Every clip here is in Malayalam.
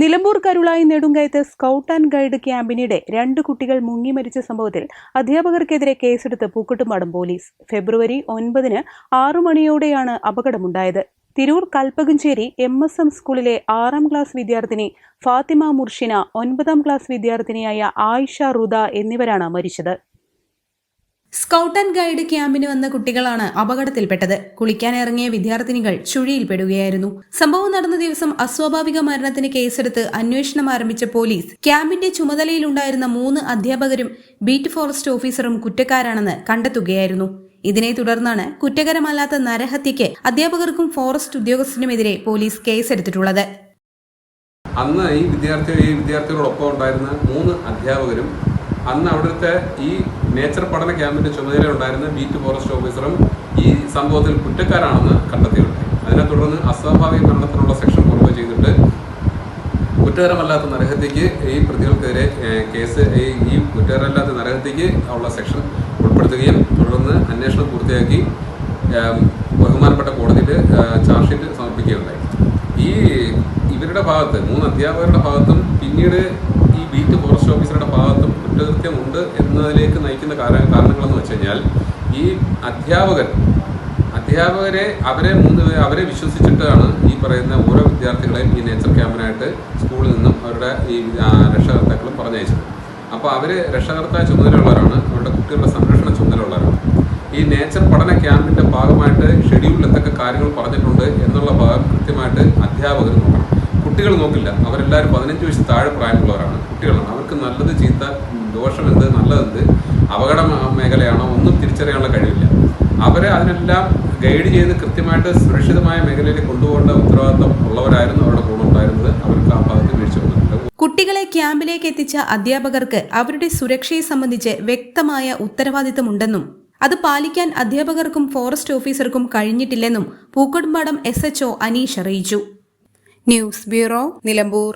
Nilambur Karulai നെടുങ്കയത്ത് scout and guide ക്യാമ്പിനിടെ രണ്ട് കുട്ടികൾ മുങ്ങി മരിച്ച സംഭവത്തിൽ അധ്യാപകർക്കെതിരെ കേസെടുത്ത് പൂക്കുട്ടുമാടും പോലീസ്. ഫെബ്രുവരി ഒൻപതിന് ആറു മണിയോടെയാണ് അപകടമുണ്ടായത്. Tirur Kalpakanchery M S M സ്കൂളിലെ ആറാം ക്ലാസ് വിദ്യാർത്ഥിനി ഫാത്തിമ മുർഷിന ഒൻപതാം ക്ലാസ് വിദ്യാർത്ഥിനിയായ ആയിഷ റുദ എന്നിവരാണ് മരിച്ചത്. സ്കൗട്ട് ആൻഡ് ഗൈഡ് ക്യാമ്പിന് വന്ന കുട്ടികളാണ് അപകടത്തിൽപ്പെട്ടത്. കുളിക്കാനിറങ്ങിയ വിദ്യാർത്ഥിനികൾ ചുഴിയിൽപ്പെടുകയായിരുന്നു. സംഭവം നടന്ന ദിവസം അസ്വാഭാവിക മരണത്തിന് കേസെടുത്ത് അന്വേഷണം ആരംഭിച്ച പോലീസ് ക്യാമ്പിന്റെ ചുമതലയിലുണ്ടായിരുന്ന മൂന്ന് അധ്യാപകരും ബീറ്റ് ഫോറസ്റ്റ് ഓഫീസറും കുറ്റക്കാരാണെന്ന് കണ്ടെത്തുകയായിരുന്നു. ഇതിനെ തുടർന്നാണ് കുറ്റകരമല്ലാത്ത നരഹത്യയ്ക്ക് അധ്യാപകർക്കും ഫോറസ്റ്റ് ഉദ്യോഗസ്ഥനുമെതിരെ പോലീസ് കേസെടുത്തിട്ടുള്ളത്. അന്ന് ഈ വിദ്യാർത്ഥി ഈ വിദ്യാർത്ഥികളോടൊപ്പം ഉണ്ടായിരുന്ന മൂന്ന് അധ്യാപകരും അന്ന് അവിടുത്തെ ഈ നേച്ചർ പഠന ക്യാമ്പിന്റെ ചുമതല ഉണ്ടായിരുന്ന ബീറ്റ് ഫോറസ്റ്റ് ഓഫീസറും ഈ സംഭവത്തിൽ കുറ്റക്കാരാണെന്ന് കണ്ടെത്തിയിട്ടുണ്ട്. അതിനെ തുടർന്ന് അസ്വാഭാവിക മരണത്തിനുള്ള സെക്ഷൻ കുറവ് ചെയ്തിട്ട് കുറ്റകരമല്ലാത്ത നരഹത്യക്ക് ഈ പ്രതികൾക്കെതിരെ കേസ് ഈ കുറ്റകരമല്ലാത്ത നരഹത്യക്ക് ഉള്ള സെക്ഷൻ ഉൾപ്പെടുത്തുകയും തുടർന്ന് അന്വേഷണം പൂർത്തിയാക്കി ബഹുമാനപ്പെട്ട കോടതിയിൽ ചാർജ്ഷീറ്റ് ചാർജ് ഷീറ്റ് സമർപ്പിക്കുകയുണ്ടായി. ഈ ഇവരുടെ ഭാഗത്ത് മൂന്ന് അധ്യാപകരുടെ ഭാഗത്തും പിന്നീട് ബീറ്റ് ഫോറസ്റ്റ് ഓഫീസറുടെ ഭാഗത്തും കുറ്റകൃത്യമുണ്ട് എന്നതിലേക്ക് നയിക്കുന്ന കാര- കാരണങ്ങളെന്ന് വെച്ച് കഴിഞ്ഞാൽ ഈ അധ്യാപകൻ അധ്യാപകരെ അവരെ അവരെ വിശ്വസിച്ചിട്ടാണ് ഈ പറയുന്ന ഓരോ വിദ്യാർത്ഥികളെയും ഈ നേച്ചർ ക്യാമ്പിനായിട്ട് സ്കൂളിൽ നിന്നും അവരുടെ ഈ രക്ഷകർത്താക്കളും പറഞ്ഞയച്ചത്. അപ്പോൾ അവർ രക്ഷകർത്താ ചുമതലയുള്ളവരാണ് അവരുടെ കുട്ടികളുടെ സംരക്ഷണ ചുമതലയുള്ളവരാണ്. ഈ നേച്ചർ പഠന ക്യാമ്പിന്റെ ഭാഗമായിട്ട് ഷെഡ്യൂളിൽ എന്തൊക്കെ കാര്യങ്ങൾ പറഞ്ഞിട്ടുണ്ട് എന്നുള്ള ഭാഗം കൃത്യമായിട്ട് അധ്യാപകർ നോക്കണം. കുട്ടികൾ നോക്കില്ല. അവരെല്ലാവരും പതിനഞ്ച് വയസ്സ് താഴെ പ്രായമുള്ളവരാണ്. കുട്ടികളാണ്. അവർക്ക് നല്ലത് ചീത്ത ദോഷം ദോഷമെന്ത് നല്ലതെന്ത് അപകട മേഖലയാണോ ഒന്നും തിരിച്ചറിയാനുള്ള കഴിവില്ല. അവരെ അതിനെല്ലാം ഗൈഡ് ചെയ്ത് കൃത്യമായിട്ട് സുരക്ഷിതമായ മേഖലയിൽ കൊണ്ടുപോകേണ്ട ഉത്തരവാദിത്തം ഉള്ളവരായിരുന്നു അവരുടെ കൂടെ ഉണ്ടായിരുന്നത്. അവർക്ക് ആ ഭാഗത്ത് വീഴ്ച കുട്ടികളെ ക്യാമ്പിലേക്ക് എത്തിച്ച അധ്യാപകർക്ക് അവരുടെ സുരക്ഷയെ സംബന്ധിച്ച് വ്യക്തമായ ഉത്തരവാദിത്തമുണ്ടെന്നും അത് പാലിക്കാൻ അധ്യാപകർക്കും ഫോറസ്റ്റ് ഓഫീസർക്കും കഴിഞ്ഞിട്ടില്ലെന്നും പൂക്കോട്ടുംപാടം എസ് എച്ച്ഒ അനീഷ് അറിയിച്ചു. News bureau Nilambur.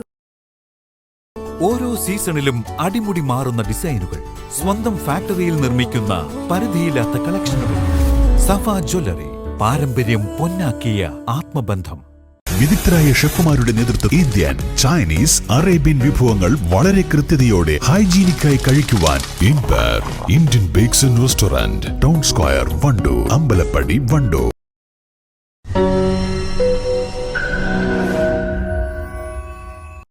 ഓരോ സീസണിലും അടിമുടി മാറുന്ന ഡിസൈനുകൾ സ്വന്തം ഫാക്ടറിയിൽ നിർമ്മിക്കുന്ന പരിധിയില്ലാത്ത കളക്ഷനുകൾ. സഫ ജ്വല്ലറി പാരമ്പര്യം പൊന്നാക്കിയ ആത്മബന്ധം. വിദഗ്ധരായ ഷെഫുമാരുടെ നേതൃത്വം ഇന്ത്യൻ ചൈനീസ് അറേബ്യൻ വിഭവങ്ങൾ വളരെ കൃത്യതയോടെ ഹൈജീനിക്കായി കഴിക്കുവാൻ ഇൻപർ Indian bakes restaurant town square വണ്ടോ Ambalappadi Wandoor.